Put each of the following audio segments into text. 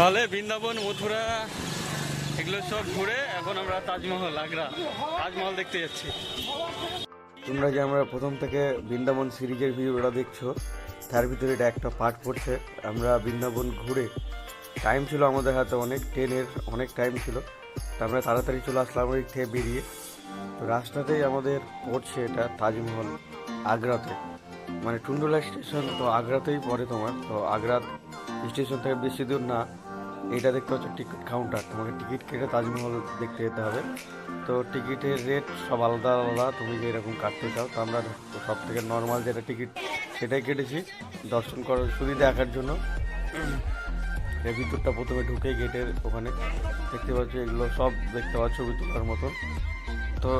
তাহলে বৃন্দাবন, মথুরা, এগুলো সব ঘুরে এখন আমরা তাজমহল, আগ্রা, তাজমহল দেখতে যাচ্ছি। তোমরা যে আমরা প্রথম থেকে বৃন্দাবন সিরিজের ভিডিওটা দেখছ, তার ভিতরে এটা একটা পার্ট পড়ছে। আমরা বৃন্দাবন ঘুরে টাইম ছিল আমাদের হাতে অনেক ট্রেনের অনেক টাইম ছিল। তো আমরা তাড়াতাড়ি চলে আসলাম ওই থেকে বেরিয়ে। তো রাস্তাতেই আমাদের পড়ছে এটা তাজমহল আগ্রাতে। মানে টুন্ডুলা স্টেশন তো আগ্রাতেই পড়ে তোমার। তো আগ্রা স্টেশন থেকে বেশি দূর না। এটা দেখতে হচ্ছে টিকিট কাউন্টার তোমাকে টিকিট কেটে তাজমহল দেখতে যেতে হবে। তো টিকিটের রেট সব আলাদা আলাদা। তুমি যে এরকম কাটতে চাও, তো আমরা সব থেকে নর্মাল যেটা টিকিট, সেটাই কেটেছি। দর্শন করার শুধু দেখার জন্য। এর ভিতরটা প্রথমে ঢুকে গেটের ওখানে। দেখতে পাচ্ছ, এগুলো সব দেখতে পাচ্ছ ছবি তোলার মতন। তো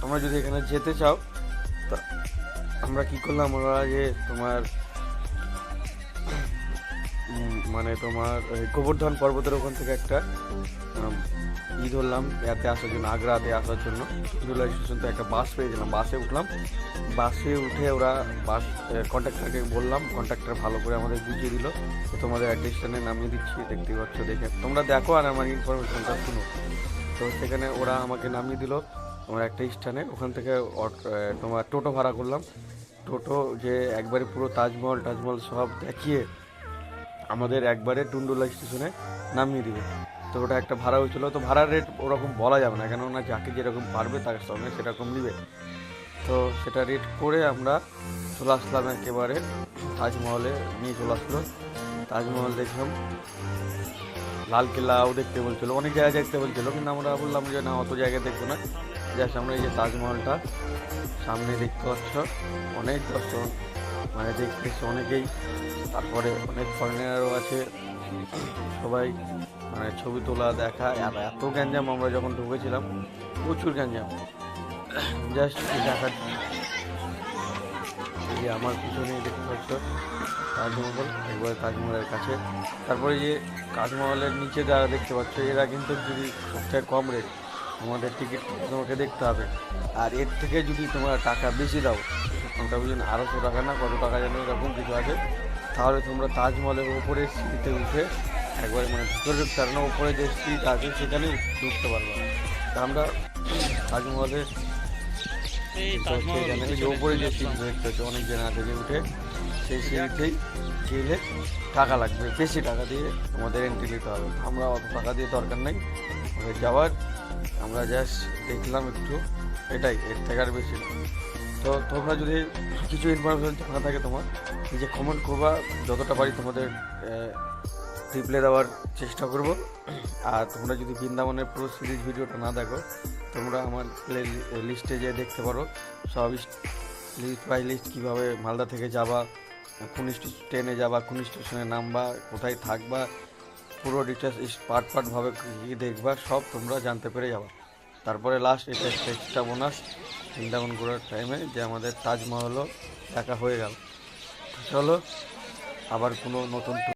তোমরা যদি এখানে যেতে চাও, তো আমরা কি করলাম আমরা যে তোমার মানে তোমার গোবর্ধন পর্বতের ওখান থেকে একটা ই ধরলাম এতে আসার জন্য, আগ্রাতে আসার জন্য দুলা স্টেশন থেকে একটা বাস পেয়েছিলাম। বাসে উঠলাম। বাসে উঠে ওরা বাস কন্ট্রাক্টরকে বললাম কন্ট্রাক্টর ভালো করে আমাদের বুঝিয়ে দিল। তো তোমাদের স্টেশনে নামিয়ে দিচ্ছি, দেখতে পাচ্ছ, দেখে। তোমরা দেখো আর আমার ইনফরমেশনটা শুনো। তো সেখানে ওরা আমাকে নামিয়ে দিল, আমার একটা স্থানে, ওখান থেকে তোমার টোটো ভাড়া করলাম। টোটো যে একবারে পুরো তাজমহল টাজমহল সব দেখিয়ে আমাদের একবারে টুন্ডুলা স্টেশনে নামিয়ে দিবে। তো ওটা একটা ভাড়া হয়েছিল, তো ভাড়ার রেট ওরকম বলা যাবে না, কেননা যাকে যেরকম পারবে তার সঙ্গে সেরকম নিবে। তো সেটা রেট করে আমরা চলে আসলাম একেবারে তাজমহলে, নিয়ে চলে আসলো। তাজমহল দেখলাম লালকেল্লাও দেখতে বলছিল, অনেক জায়গায় দেখতে বলছিল, কিন্তু আমরা বললাম যে না, অত জায়গায় দেখব না। জাস্ট আমরা এই যে তাজমহলটা সামনে দেখতে পাচ্ছ, অনেক দর্শন। মানে দেখতে অনেকেই, তারপরে অনেক ফরেনারও আছে, সবাই মানে ছবি তোলা, দেখা, এত গ্যাঞ্জাম আমরা যখন ঢুকেছিলাম, প্রচুর গ্যাঞ্জাম। জাস্ট দেখার এই যে আমার পিছনে দেখতে পাচ্ছ, তাজমহল, একবার তাজমহলের কাছে। তারপরে যে তাজমহলের নিচে যারা দেখতে পাচ্ছ, এরা কিন্তু যদি সবথেকে কম রেট আমাদের টিকিট তোমাকে দেখতে হবে। আর এর থেকে যদি তোমরা টাকা বেশি দাও ওটা বুঝলেন আড়াইশো টাকা না কত টাকা যেন এরকম কিছু আছে। তাহলে তোমরা তাজমহলের উপরে সিঁড়িতে উঠে একবারে মানে ভিতরে না উপরে যে সিট আছে সেখানেই ঢুকতে পারবে। তা আমরা তাজমহলের সেখানে। যে যে সিট দেখতে হচ্ছে অনেক জন আছে যে উঠে সেই সিঁড়িতেই গেলে টাকা লাগবে বেশি টাকা দিয়ে আমাদের এন্ট্রি নিতে হবে। আমরা অত টাকা দিয়ে দরকার নেই যাওয়ার। আমরা জাস্ট দেখলাম একটু এটাই এর থেকে আর বেশি। তো তোমরা যদি কিছু ইনফরমেশন জানা থাকে তোমার, নিজে কমেন্ট করবা, যতটা পারি তোমাদের রিপ্লাই দেওয়ার চেষ্টা করব। আর তোমরা যদি বৃন্দাবনের পুরো সিরিজ ভিডিওটা না দেখো, তোমরা আমার প্লে লিস্টে যে দেখতে পারো। সব লিস্ট বাই লিস্ট কীভাবে মালদা থেকে যাবা, কোন ট্রেনে যাবা, কোন স্টেশনে নামবা, কোথায় থাকবা, পুরো ডিটেলস পার্ট পার্টভাবে কী দেখবা, সব তোমরা জানতে পেরে যাবা। তারপরে লাস্ট এটা একটা বোনাস বৃন্দাবন ঘোরার টাইমে যে আমাদের তাজমহলও দেখা হয়ে গেল। চলো আবার কোনো নতুন